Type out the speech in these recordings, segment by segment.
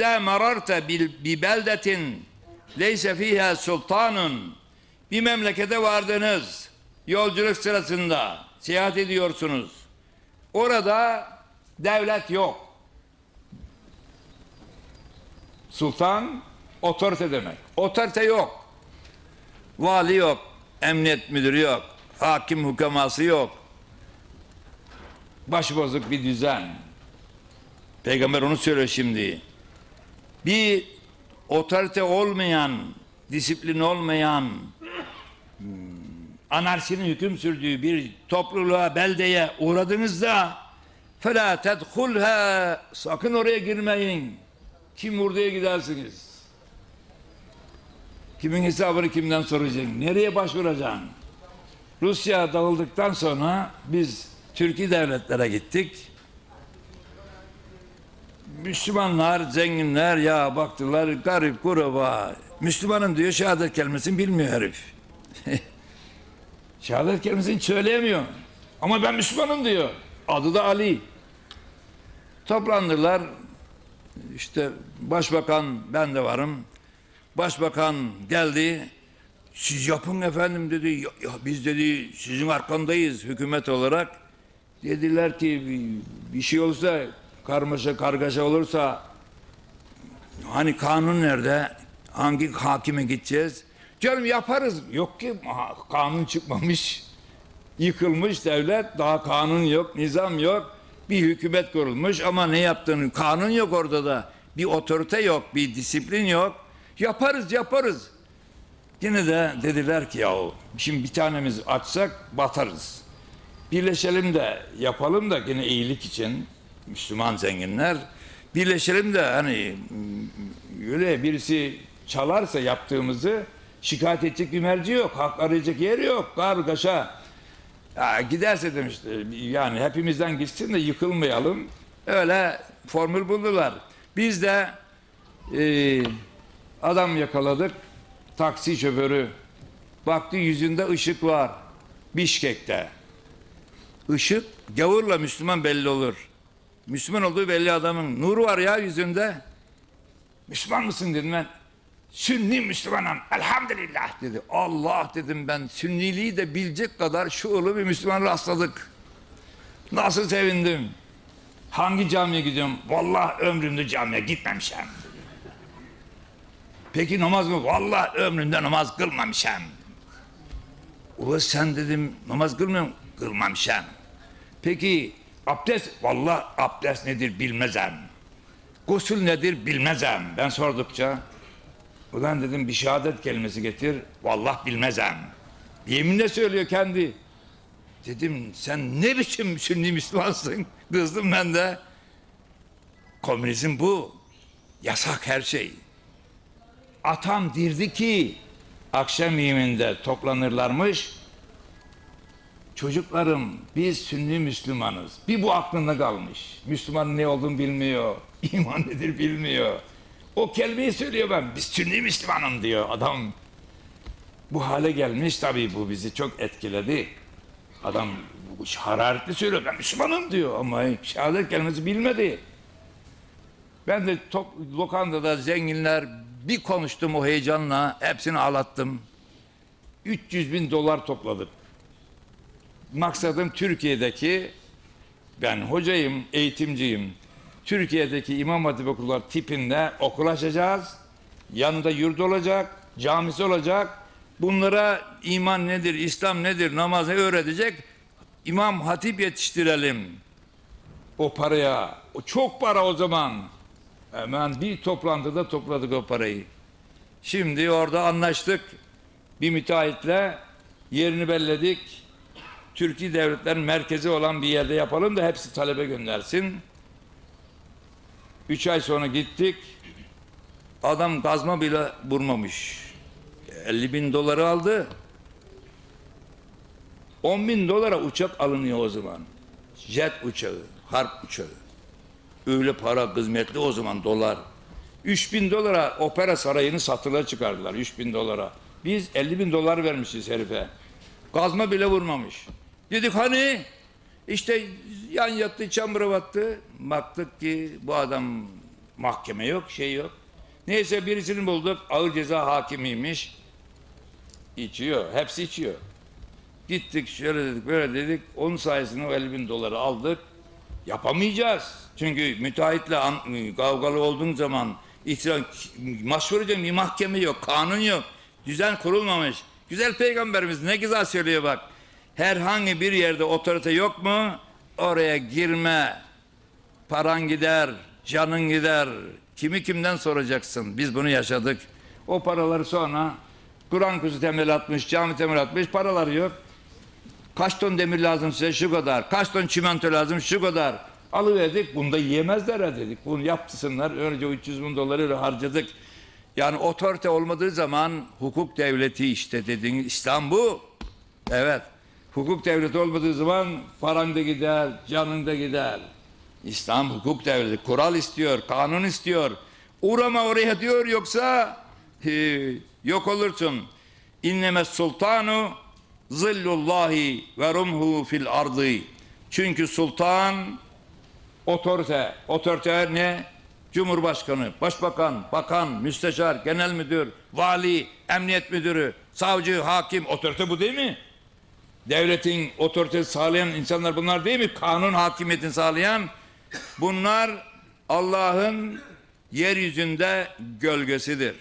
İza mararta bil- bi beldetin leyse fiha sultanun bir memlekete vardınız. Yolculuk sırasında seyahat ediyorsunuz. Orada devlet yok. Sultan otorite demek. Otorite yok. Vali yok. Emniyet müdürü yok. Hakim hukaması yok. Başbozuk bir düzen. Peygamber onu söylüyor şimdi Bir otorite olmayan, disiplin olmayan, hmm, anarşinin hüküm sürdüğü bir topluluğa, beldeye uğradığınızda فَلَا تَدْخُلْهَا Sakın oraya girmeyin. Kim oraya gidersiniz? Kimin hesabını kimden soracaksın? Nereye başvuracaksın? Rusya dağıldıktan sonra biz Türkiye devletlere gittik. Müslümanlar, zenginler ya baktılar garip kuraba. Müslümanım diyor şehadet kelimesini bilmiyor herif. şehadet kelimesini söyleyemiyor. Ama ben Müslümanım diyor. Adı da Ali. Toplandılar. İşte başbakan ben de varım. Başbakan geldi. Siz yapın efendim dedi. Ya, ya biz dedi sizin arkandayız hükümet olarak. Dediler ki bir, şey olursa karmaşa kargaşa olursa hani kanun nerede? Hangi hakime gideceğiz? Canım yaparız. Yok ki kanun çıkmamış. Yıkılmış devlet. Daha kanun yok, nizam yok. Bir hükümet kurulmuş ama ne yaptığını kanun yok orada da. Bir otorite yok, bir disiplin yok. Yaparız, yaparız. Yine de dediler ki yahu şimdi bir tanemiz açsak batarız. Birleşelim de yapalım da yine iyilik için Müslüman zenginler birleşelim de hani öyle birisi çalarsa yaptığımızı şikayet edecek bir merci yok. Hak arayacak yer yok. Kargaşa. Ya giderse demişti yani hepimizden gitsin de yıkılmayalım. Öyle formül buldular. Biz de e, adam yakaladık. Taksi şoförü. Baktı yüzünde ışık var. Bişkek'te. Işık gavurla Müslüman belli olur. Müslüman olduğu belli adamın. Nuru var ya yüzünde. Müslüman mısın dedim ben. Sünni Müslümanım elhamdülillah dedi. Allah dedim ben sünniliği de bilecek kadar şuurlu bir Müslüman rastladık. Nasıl sevindim. Hangi camiye gidiyorum? Vallahi ömrümde camiye gitmemişim. Peki namaz mı? Vallahi ömrümde namaz kılmamışım. Ula sen dedim namaz kılmıyor musun? Kılmamışım. Peki abdest? Vallahi abdest nedir bilmezem. Gusül nedir bilmezem. Ben sordukça ulan dedim bir şehadet kelimesi getir. Vallahi bilmezem. Yeminle söylüyor kendi. Dedim sen ne biçim sünni Müslümansın? Kızdım ben de. Komünizm bu. Yasak her şey. Atam dirdi ki akşam yemeğinde toplanırlarmış. Çocuklarım biz Sünni Müslümanız. Bir bu aklında kalmış. Müslümanın ne olduğunu bilmiyor. İman nedir bilmiyor. O kelimeyi söylüyor ben. Biz Sünni Müslümanım diyor adam. Bu hale gelmiş tabii bu bizi çok etkiledi. Adam hararetli söylüyor. Ben Müslümanım diyor ama şehadet kelimesi bilmedi. Ben de top, lokantada zenginler bir konuştum o heyecanla. Hepsini ağlattım. 300 bin dolar topladık. Maksadım Türkiye'deki ben hocayım, eğitimciyim. Türkiye'deki İmam Hatip okullar tipinde okul açacağız. Yanında yurt olacak, camisi olacak. Bunlara iman nedir, İslam nedir, namaz ne öğretecek? İmam Hatip yetiştirelim. O paraya, o çok para o zaman. Hemen bir toplantıda topladık o parayı. Şimdi orada anlaştık. Bir müteahhitle yerini belledik. Türkiye devletlerin merkezi olan bir yerde yapalım da hepsi talebe göndersin. Üç ay sonra gittik. Adam kazma bile vurmamış. 50 bin doları aldı. 10 bin dolara uçak alınıyor o zaman. Jet uçağı, harp uçağı. Öyle para kızmetli o zaman dolar. 3 bin dolara opera sarayını satılığa çıkardılar 3 bin dolara. Biz 50 bin dolar vermişiz herife. Gazma bile vurmamış. Dedik hani işte yan yattı çamura battı. Baktık ki bu adam Mahkeme yok, şey yok. Neyse birisini bulduk. Ağır ceza hakimiymiş. İçiyor. Hepsi içiyor. Gittik şöyle dedik böyle dedik. Onun sayesinde o 50 bin doları aldık. Yapamayacağız. Çünkü müteahhitle kavgalı olduğun zaman itiraz, başvuracağım bir mahkeme yok, kanun yok. Düzen kurulmamış. Güzel peygamberimiz ne güzel söylüyor bak. Herhangi bir yerde otorite yok mu? Oraya girme. Paran gider, canın gider. Kimi kimden soracaksın? Biz bunu yaşadık. O paraları sonra Kur'an kursu temel atmış, cami temel atmış, paraları yok. Kaç ton demir lazım size? Şu kadar. Kaç ton çimento lazım? Şu kadar. Alıverdik. Bunu da yiyemezler dedik. Bunu yapsınlar. Önce 300 bin doları harcadık. Yani otorite olmadığı zaman hukuk devleti işte dediğin İslam bu. Evet. Hukuk devleti olmadığı zaman paran da gider, canın da gider. İslam hukuk devleti. Kural istiyor, kanun istiyor. Uğrama oraya diyor yoksa e, yok olursun. İnneme sultanu zillullahi ve rumhu fil ardı. Çünkü sultan otorite. Otorite ne? Cumhurbaşkanı, başbakan, bakan, müsteşar, genel müdür, vali, emniyet müdürü, savcı, hakim. Otorite bu değil mi? Devletin otoritesi sağlayan insanlar bunlar değil mi? Kanun hakimiyetini sağlayan. Bunlar Allah'ın yeryüzünde gölgesidir.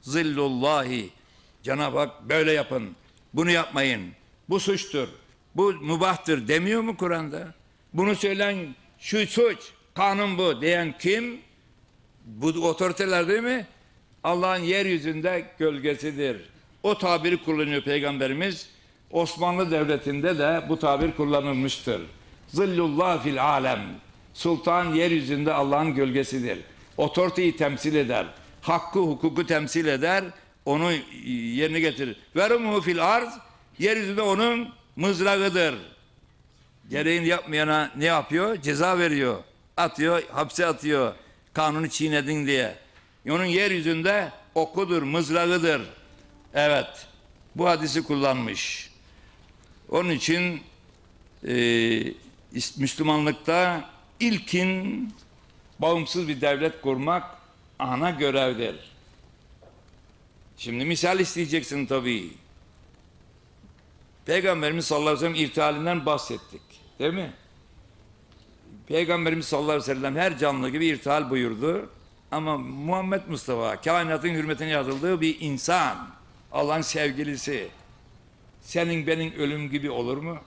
Zillullahi. Cenab-ı Hak böyle yapın. Bunu yapmayın. Bu suçtur. Bu mübahtır demiyor mu Kur'an'da? Bunu söyleyen şu suç, kanun bu diyen kim? Bu otoriteler değil mi? Allah'ın yeryüzünde gölgesidir. O tabiri kullanıyor Peygamberimiz. Osmanlı Devleti'nde de bu tabir kullanılmıştır. Zillullah fil alem. Sultan yeryüzünde Allah'ın gölgesidir. Otoriteyi temsil eder. Hakkı, hukuku temsil eder. Onu yerine getirir. Verumuhu fil arz. Yeryüzünde onun mızrağıdır. Gereğini yapmayana ne yapıyor? Ceza veriyor. Atıyor, hapse atıyor. Kanunu çiğnedin diye. Onun yeryüzünde okudur, mızrağıdır. Evet. Bu hadisi kullanmış. Onun için e, Müslümanlıkta ilkin bağımsız bir devlet kurmak ana görevdir. Şimdi misal isteyeceksin tabii. Peygamberimiz sallallahu aleyhi ve sellem irtihalinden bahsettik. Değil mi? Peygamberimiz sallallahu aleyhi ve sellem her canlı gibi irtihal buyurdu. Ama Muhammed Mustafa kainatın hürmetine yaratıldığı bir insan. Allah'ın sevgilisi. Senin benim ölüm gibi olur mu?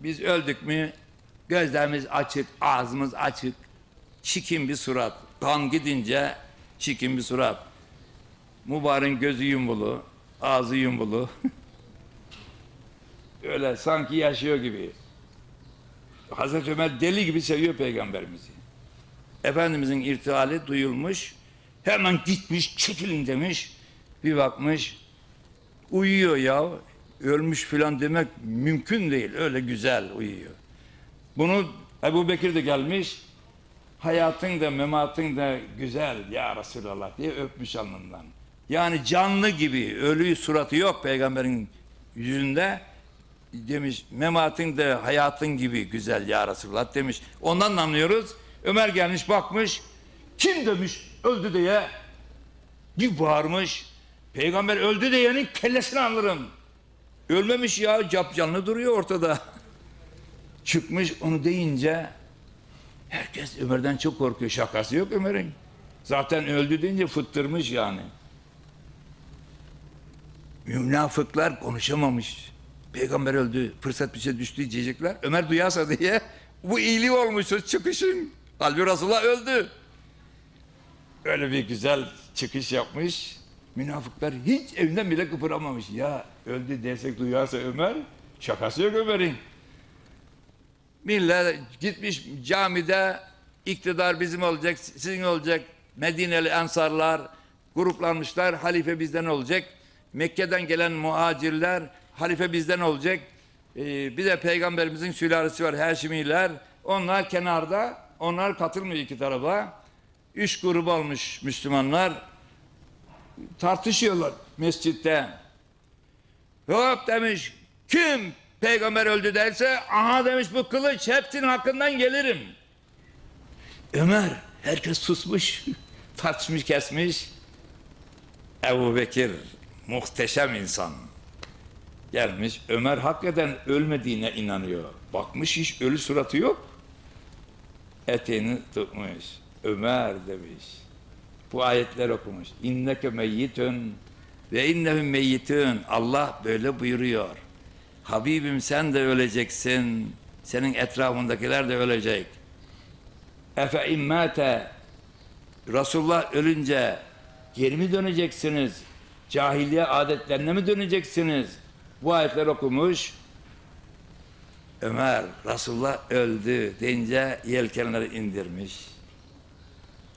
Biz öldük mü gözlerimiz açık, ağzımız açık. Çikin bir surat. Kan gidince çikin bir surat. Mübarek gözü yumulu, ağzı yumulu. Öyle sanki yaşıyor gibi. Hazreti Ömer deli gibi seviyor peygamberimizi. Efendimizin irtihali duyulmuş. Hemen gitmiş çekilin demiş. Bir bakmış uyuyor ya. Ölmüş filan demek mümkün değil. Öyle güzel uyuyor. Bunu Ebu Bekir de gelmiş. Hayatın da mematın da güzel ya Resulallah diye öpmüş alnından. Yani canlı gibi ölü suratı yok peygamberin yüzünde demiş mematın da hayatın gibi güzel ya Resulallah demiş. Ondan da anlıyoruz. Ömer gelmiş bakmış. Kim demiş öldü diye bir bağırmış. Peygamber öldü diyenin kellesini alırım. Ölmemiş ya cap canlı duruyor ortada. Çıkmış onu deyince herkes Ömer'den çok korkuyor. Şakası yok Ömer'in. Zaten öldü deyince fıttırmış yani. Münafıklar konuşamamış. Peygamber öldü, fırsat bir şey düştü diyecekler. Ömer duyarsa diye bu iyiliği olmuş çıkışın. Halbuki Resulullah öldü. Öyle bir güzel çıkış yapmış. Münafıklar hiç evinden bile kıpıramamış. Ya öldü dersek duyarsa Ömer, şakası yok Ömer'in. Millet gitmiş camide iktidar bizim olacak, sizin olacak. Medineli ensarlar gruplanmışlar. Halife bizden olacak. Mekke'den gelen muhacirler halife bizden olacak. Ee, bir de peygamberimizin sülalesi var Haşimiler. Onlar kenarda. Onlar katılmıyor iki tarafa. Üç grup olmuş Müslümanlar. Tartışıyorlar mescitte. Hop demiş. Kim peygamber öldü derse aha demiş bu kılıç hepsinin hakkından gelirim. Ömer Herkes susmuş, tartışmış kesmiş. Ebu Bekir muhteşem insan. Gelmiş Ömer hakikaten ölmediğine inanıyor. Bakmış hiç ölü suratı yok. Eteğini tutmuş. Ömer demiş. Bu ayetler okumuş. İnneke meyyitün ve innehum meyyitün. Allah böyle buyuruyor. Habibim sen de öleceksin. Senin etrafındakiler de ölecek. Efe immate Resulullah ölünce geri mi döneceksiniz? Cahiliye adetlerine mi döneceksiniz? Bu ayetler okumuş. Ömer Resulullah öldü deyince yelkenleri indirmiş.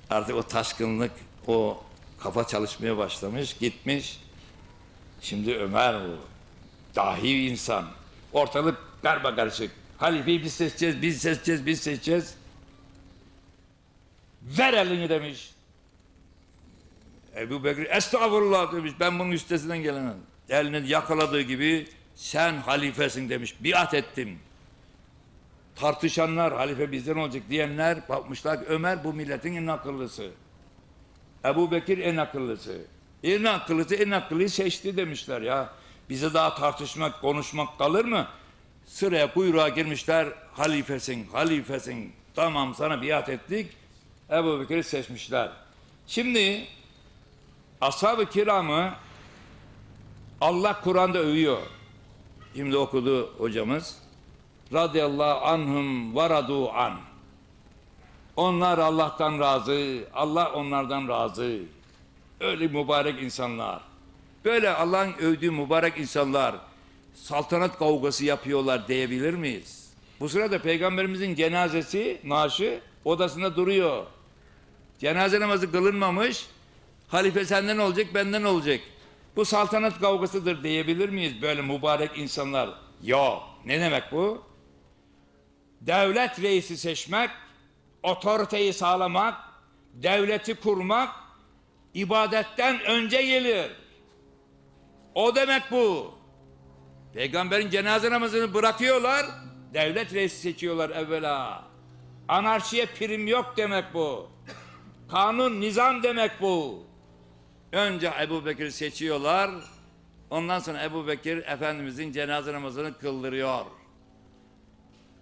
Artık o taşkınlık, o kafa çalışmaya başlamış, gitmiş. Şimdi Ömer bu. Dahi insan. Ortalık karma karışık. Halifeyi biz seçeceğiz, biz seçeceğiz, biz seçeceğiz. Ver elini demiş. Ebu Bekir estağfurullah demiş. Ben bunun üstesinden gelemem. Elini yakaladığı gibi sen halifesin demiş. Biat ettim. Tartışanlar halife bizden olacak diyenler bakmışlar Ömer bu milletin en akıllısı. Ebu Bekir en akıllısı. En akıllısı en akıllıyı seçti demişler ya. Bize daha tartışmak, konuşmak kalır mı? Sıraya kuyruğa girmişler. Halifesin, halifesin. Tamam sana biat ettik. Ebu Bekir'i seçmişler. Şimdi ashab-ı kiramı Allah Kur'an'da övüyor. Şimdi okudu hocamız. Radıyallahu anhum varadu an. Onlar Allah'tan razı, Allah onlardan razı. Öyle mübarek insanlar. Böyle Allah'ın övdüğü mübarek insanlar saltanat kavgası yapıyorlar diyebilir miyiz? Bu sırada peygamberimizin cenazesi, naaşı odasında duruyor. Cenaze namazı kılınmamış. Halife senden olacak, benden olacak. Bu saltanat kavgasıdır diyebilir miyiz böyle mübarek insanlar? Yok. Ne demek bu? Devlet reisi seçmek, otoriteyi sağlamak, devleti kurmak ibadetten önce gelir. O demek bu. Peygamberin cenaze namazını bırakıyorlar, devlet reisi seçiyorlar evvela. Anarşiye prim yok demek bu. Kanun, nizam demek bu. Önce Ebu Bekir'i seçiyorlar. Ondan sonra Ebu Bekir Efendimizin cenaze namazını kıldırıyor.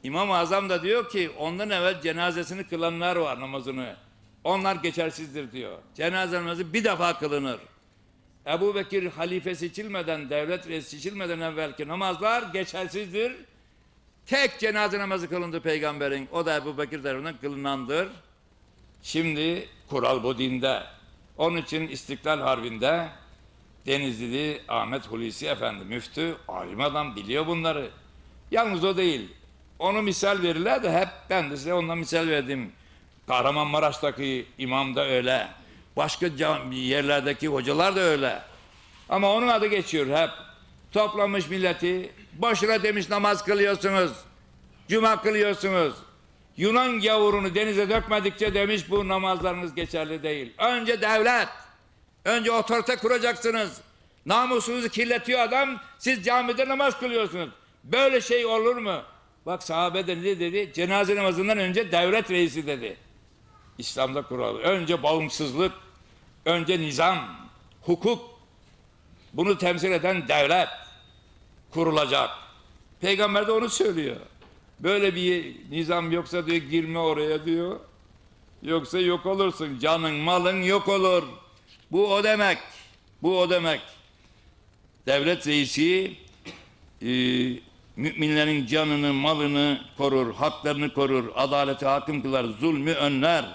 İmam-ı Azam da diyor ki ondan evvel cenazesini kılanlar var namazını. Onlar geçersizdir diyor. Cenaze namazı bir defa kılınır. Ebu Bekir halife seçilmeden, devlet reisi seçilmeden evvelki namazlar geçersizdir. Tek cenaze namazı kılındı peygamberin. O da Ebu Bekir tarafından kılınandır. Şimdi kural bu dinde. Onun için İstiklal Harbi'nde Denizlili Ahmet Hulusi Efendi müftü, alim adam biliyor bunları. Yalnız o değil. Onu misal verirler de hep ben de size ondan misal verdim. Kahramanmaraş'taki imam da öyle. Başka yerlerdeki hocalar da öyle. Ama onun adı geçiyor hep. Toplamış milleti. Boşuna demiş namaz kılıyorsunuz. Cuma kılıyorsunuz. Yunan gavurunu denize dökmedikçe demiş bu namazlarınız geçerli değil. Önce devlet. Önce otorite kuracaksınız. Namusunuzu kirletiyor adam. Siz camide namaz kılıyorsunuz. Böyle şey olur mu? Bak sahabe de ne dedi? Cenaze namazından önce devlet reisi dedi. İslam'da kural. Önce bağımsızlık, önce nizam, hukuk. Bunu temsil eden devlet kurulacak. Peygamber de onu söylüyor. Böyle bir nizam yoksa diyor girme oraya diyor. Yoksa yok olursun. Canın malın yok olur. Bu o demek. Bu o demek. Devlet reisi e, müminlerin canını, malını korur, haklarını korur, adaleti hakim kılar, zulmü önler,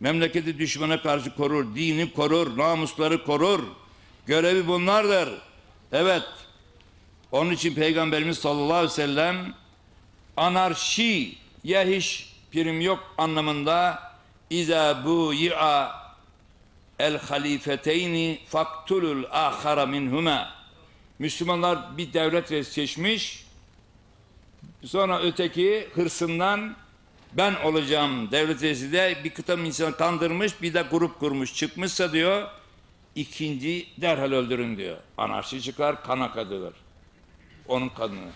memleketi düşmana karşı korur, dini korur, namusları korur. Görevi bunlardır. Evet. Onun için Peygamberimiz sallallahu aleyhi ve sellem anarşi ya hiç prim yok anlamında İza bu yi'a el halifeteyni faktulul ahara minhuma. Müslümanlar bir devlet reisi seçmiş sonra öteki hırsından ben olacağım devlet de bir kıtam insanı kandırmış bir de grup kurmuş çıkmışsa diyor ikinci derhal öldürün diyor. Anarşi çıkar kan akadılır onun kanını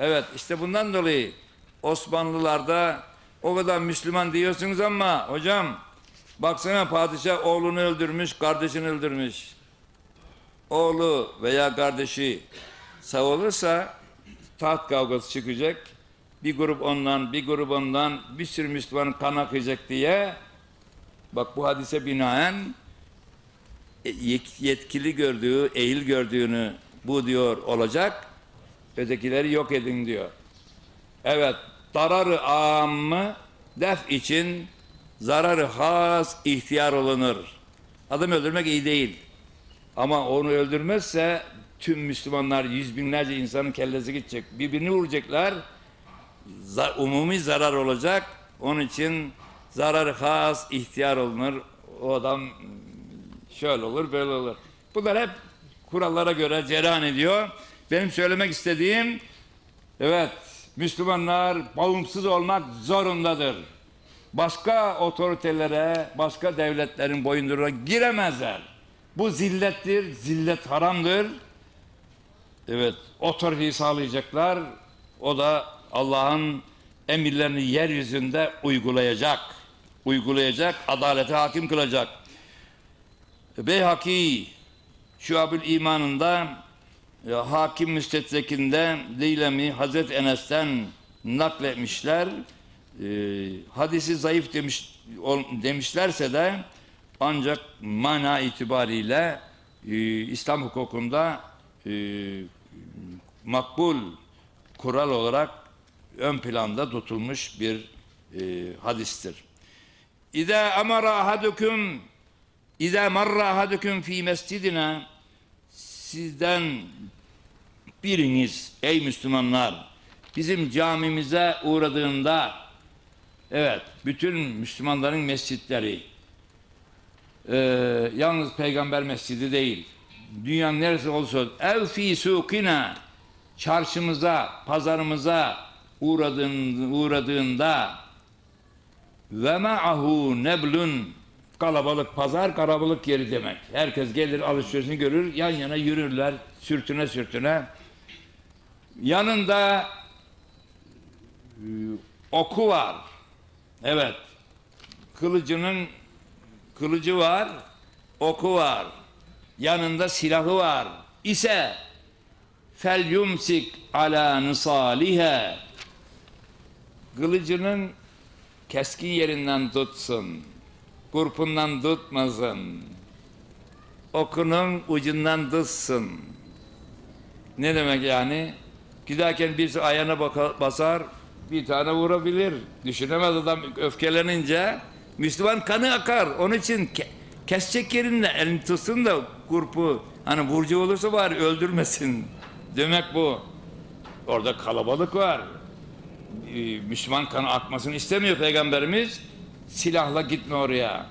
Evet işte bundan dolayı Osmanlılarda o kadar Müslüman diyorsunuz ama hocam Baksana padişah oğlunu öldürmüş, kardeşini öldürmüş. Oğlu veya kardeşi sağ olursa taht kavgası çıkacak. Bir grup ondan, bir grup ondan, bir sürü Müslümanın kan akacak diye bak bu hadise binaen e, yet- yetkili gördüğü, eğil gördüğünü bu diyor olacak. Ötekileri yok edin diyor. Evet, dararı ammı def için zararı has ihtiyar olunur. Adam öldürmek iyi değil. Ama onu öldürmezse tüm Müslümanlar yüz binlerce insanın kellesi gidecek. Birbirini vuracaklar. Umumi zarar olacak. Onun için zararı has ihtiyar olunur. O adam şöyle olur böyle olur. Bunlar hep kurallara göre cereyan ediyor. Benim söylemek istediğim evet Müslümanlar bağımsız olmak zorundadır. Başka otoritelere, başka devletlerin boyunduruğuna giremezler. Bu zillettir, zillet haramdır. Evet, otoriteyi sağlayacaklar. O da Allah'ın emirlerini yeryüzünde uygulayacak. Uygulayacak, adalete hakim kılacak. Beyhaki Şuab-ül İman'ında e, Hakim Müstedrek'inde Leylemi Hazreti Enes'ten nakletmişler. E, hadisi zayıf demiş demişlerse de ancak mana itibariyle e, İslam hukukunda e, makbul kural olarak ön planda tutulmuş bir e, hadistir. İza amara ahadukum İza marra ahadukum fi mescidina sizden biriniz ey Müslümanlar bizim camimize uğradığında evet bütün Müslümanların mescitleri e, yalnız peygamber mescidi değil dünyanın neresi olsa ev fi sukina çarşımıza pazarımıza uğradığın, uğradığında ve ma'ahu neblun kalabalık pazar kalabalık yeri demek. Herkes gelir alışverişini görür yan yana yürürler sürtüne sürtüne. Yanında e, oku var. Evet. Kılıcının kılıcı var, oku var. Yanında silahı var. İse fel yumsik ala nısalihe kılıcının keskin yerinden tutsun. Kurpundan tutmasın. Okunun ucundan tutsun. Ne demek yani? Giderken birisi ayağına basar, bir tane vurabilir. Düşünemez adam öfkelenince. Müslüman kanı akar. Onun için ke- kesecek yerinde elini tutsun da kurpu. Hani burcu olursa var öldürmesin. Demek bu. Orada kalabalık var. Ee, Müslüman kanı akmasını istemiyor Peygamberimiz. Silahla gitme oraya.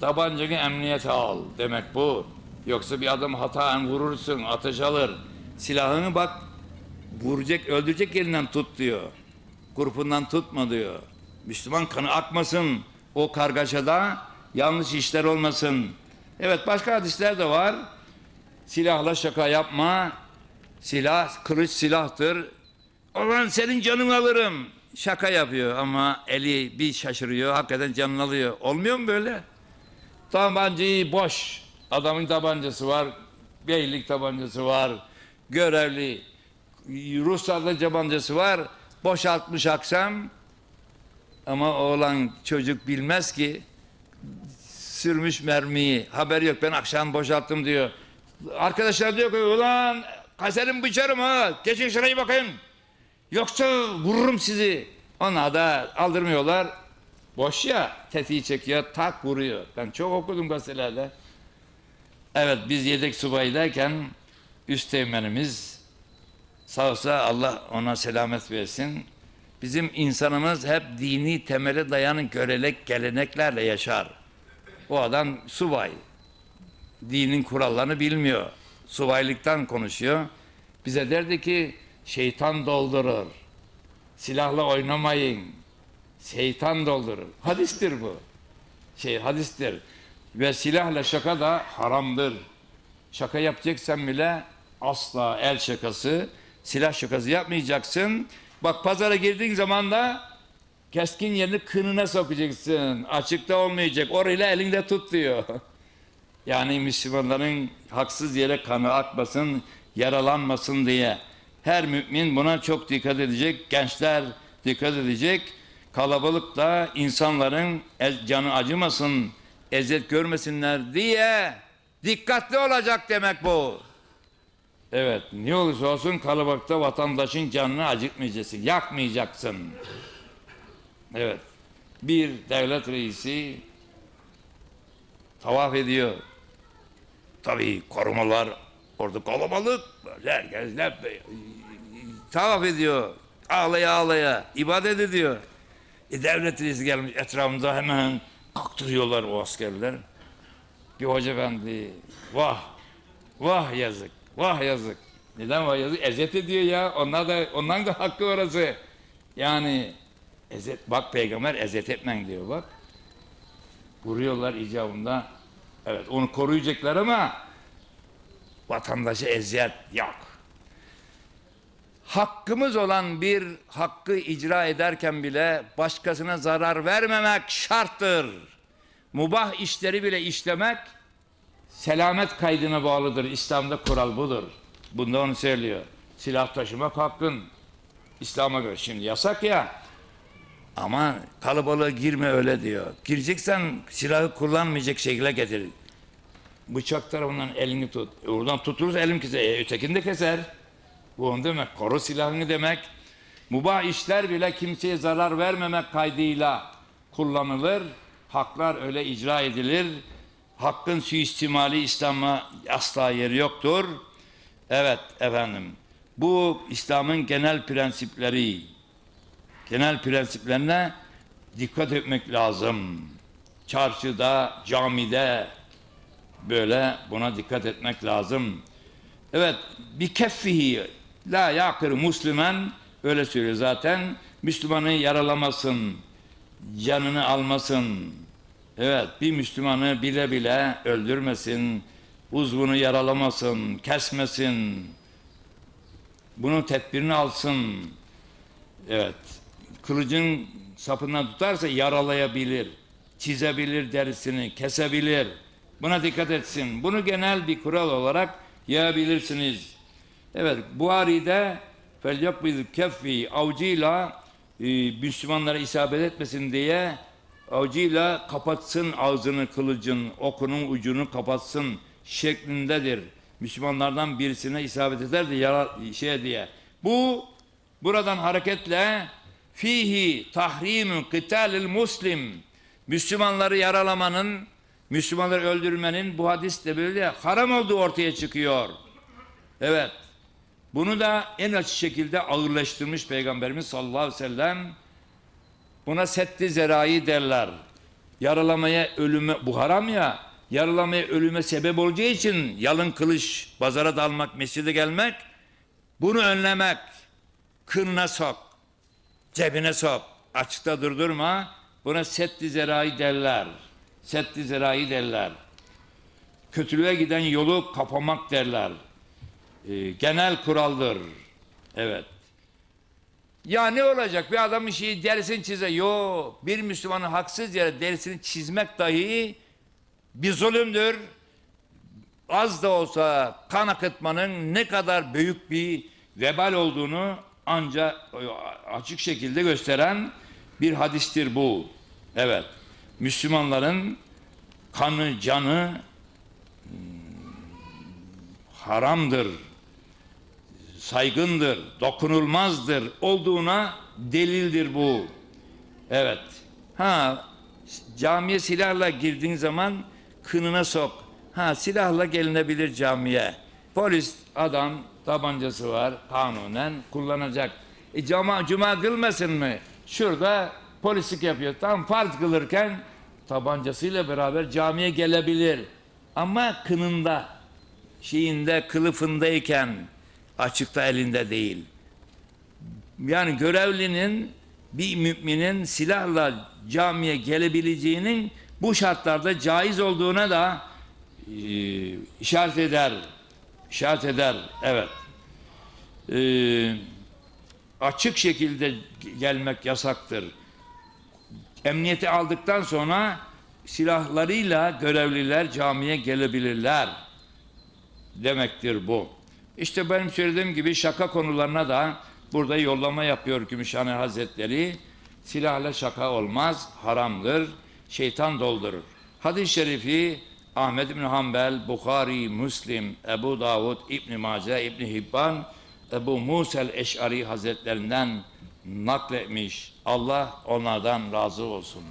Tabancanı emniyete al demek bu. Yoksa bir adam hataen vurursun, ateş alır. Silahını bak vuracak, öldürecek yerinden tut diyor. Grupundan tutma diyor. Müslüman kanı akmasın o kargaşada, yanlış işler olmasın. Evet başka hadisler de var. Silahla şaka yapma. Silah, kılıç silahtır. Olan senin canını alırım. Şaka yapıyor ama eli bir şaşırıyor. Hakikaten canını alıyor. Olmuyor mu böyle? Tabancayı boş. Adamın tabancası var. Beylik tabancası var. Görevli. Ruslarda tabancası var. Boşaltmış akşam. Ama oğlan çocuk bilmez ki sürmüş mermiyi. Haber yok ben akşam boşalttım diyor. Arkadaşlar diyor ki ulan kaserim bıçarım ha. Geçin şurayı bakayım. Yoksa vururum sizi. Onlar da aldırmıyorlar. Boş ya tetiği çekiyor tak vuruyor. Ben çok okudum gazetelerde. Evet biz yedek subaydayken üst teğmenimiz sağ Allah ona selamet versin. Bizim insanımız hep dini temele dayanık görelek geleneklerle yaşar. O adam subay. Dinin kurallarını bilmiyor. Subaylıktan konuşuyor. Bize derdi ki şeytan doldurur. Silahla oynamayın. Şeytan doldurur. Hadistir bu. Şey hadistir. Ve silahla şaka da haramdır. Şaka yapacaksan bile asla el şakası, silah şakası yapmayacaksın. Bak pazara girdiğin zaman da keskin yerini kınına sokacaksın. Açıkta olmayacak. Orayla elinde tut diyor. Yani Müslümanların haksız yere kanı akmasın, yaralanmasın diye. Her mümin buna çok dikkat edecek. Gençler dikkat edecek. Kalabalıkta insanların ez- canı acımasın, eziyet görmesinler diye dikkatli olacak demek bu. Evet, ne olursa olsun kalabalıkta vatandaşın canını acıtmayacaksın, yakmayacaksın. Evet, bir devlet reisi tavaf ediyor. Tabii korumalar orada kalabalık. Herkes hep tavaf ediyor. Ağlaya ağlaya ibadet ediyor. E, devlet reisi gelmiş etrafında hemen kaktırıyorlar o askerler. Bir hoca efendi vah vah yazık vah yazık. Neden vah yazık? Eziyet ediyor ya. Onlar da ondan da hakkı orası. Yani eziyet bak peygamber eziyet etmen diyor bak. Vuruyorlar icabında. Evet onu koruyacaklar ama vatandaşa eziyet yok. Hakkımız olan bir hakkı icra ederken bile başkasına zarar vermemek şarttır. Mubah işleri bile işlemek selamet kaydına bağlıdır. İslam'da kural budur. Bunda onu söylüyor. Silah taşımak hakkın. İslam'a göre şimdi yasak ya. Ama kalabalığa girme öyle diyor. Gireceksen silahı kullanmayacak şekilde getir. Bıçak tarafından elini tut. E, Oradan tuturuz elim keser. E, ötekini de keser. Bu onu demek. Koru silahını demek. Mubah işler bile kimseye zarar vermemek kaydıyla kullanılır. Haklar öyle icra edilir. Hakkın suistimali İslam'a asla yeri yoktur. Evet efendim. Bu İslam'ın genel prensipleri. Genel prensiplerine dikkat etmek lazım. Çarşıda, camide böyle buna dikkat etmek lazım. Evet, bir keffihi la yakır Müslüman öyle söylüyor zaten. Müslümanı yaralamasın, canını almasın. Evet, bir Müslümanı bile bile öldürmesin, uzvunu yaralamasın, kesmesin. Bunun tedbirini alsın. Evet, kılıcın sapından tutarsa yaralayabilir, çizebilir derisini, kesebilir. Buna dikkat etsin. Bunu genel bir kural olarak yayabilirsiniz. Evet, Buhari'de فَلْيَقْبِذْ keffi avcıyla e, Müslümanlara isabet etmesin diye avcıyla kapatsın ağzını kılıcın, okunun ucunu kapatsın şeklindedir. Müslümanlardan birisine isabet eder de yara, şey diye. Bu buradan hareketle fihi tahrimun kıtalil muslim Müslümanları yaralamanın Müslümanları öldürmenin bu hadiste böyle haram olduğu ortaya çıkıyor. Evet. Bunu da en açık şekilde ağırlaştırmış Peygamberimiz sallallahu aleyhi ve sellem. Buna setti zerai derler. Yaralamaya ölüme bu haram ya. Yaralamaya ölüme sebep olacağı için yalın kılıç pazara dalmak, mescide gelmek bunu önlemek. Kınına sok. Cebine sok. Açıkta durdurma. Buna setti zerai derler. Setti zerai derler. Kötülüğe giden yolu kapamak derler. Ee, genel kuraldır. Evet. Ya ne olacak? Bir adamın şeyi derisini çize. Yo, bir Müslümanın haksız yere derisini çizmek dahi bir zulümdür. Az da olsa kan akıtmanın ne kadar büyük bir vebal olduğunu ancak açık şekilde gösteren bir hadistir bu. Evet. Müslümanların kanı, canı hmm, haramdır, saygındır, dokunulmazdır olduğuna delildir bu. Evet. Ha camiye silahla girdiğin zaman kınına sok. Ha silahla gelinebilir camiye. Polis adam tabancası var kanunen kullanacak. E cuma, cuma kılmasın mı? Şurada polislik yapıyor. Tam farz kılırken tabancasıyla beraber camiye gelebilir. Ama kınında, şeyinde, kılıfındayken açıkta elinde değil. Yani görevlinin bir müminin silahla camiye gelebileceğinin bu şartlarda caiz olduğuna da e, işaret eder. İşaret eder. Evet. E, açık şekilde gelmek yasaktır. Emniyeti aldıktan sonra silahlarıyla görevliler camiye gelebilirler demektir bu. İşte benim söylediğim gibi şaka konularına da burada yollama yapıyor Gümüşhane Hazretleri. Silahla şaka olmaz, haramdır, şeytan doldurur. Hadis-i şerifi Ahmed bin Hanbel, Bukhari, Müslim, Ebu Davud, İbn Mace, İbn Hibban, Ebu Musel Eş'ari Hazretlerinden nakletmiş. Allah onlardan razı olsun.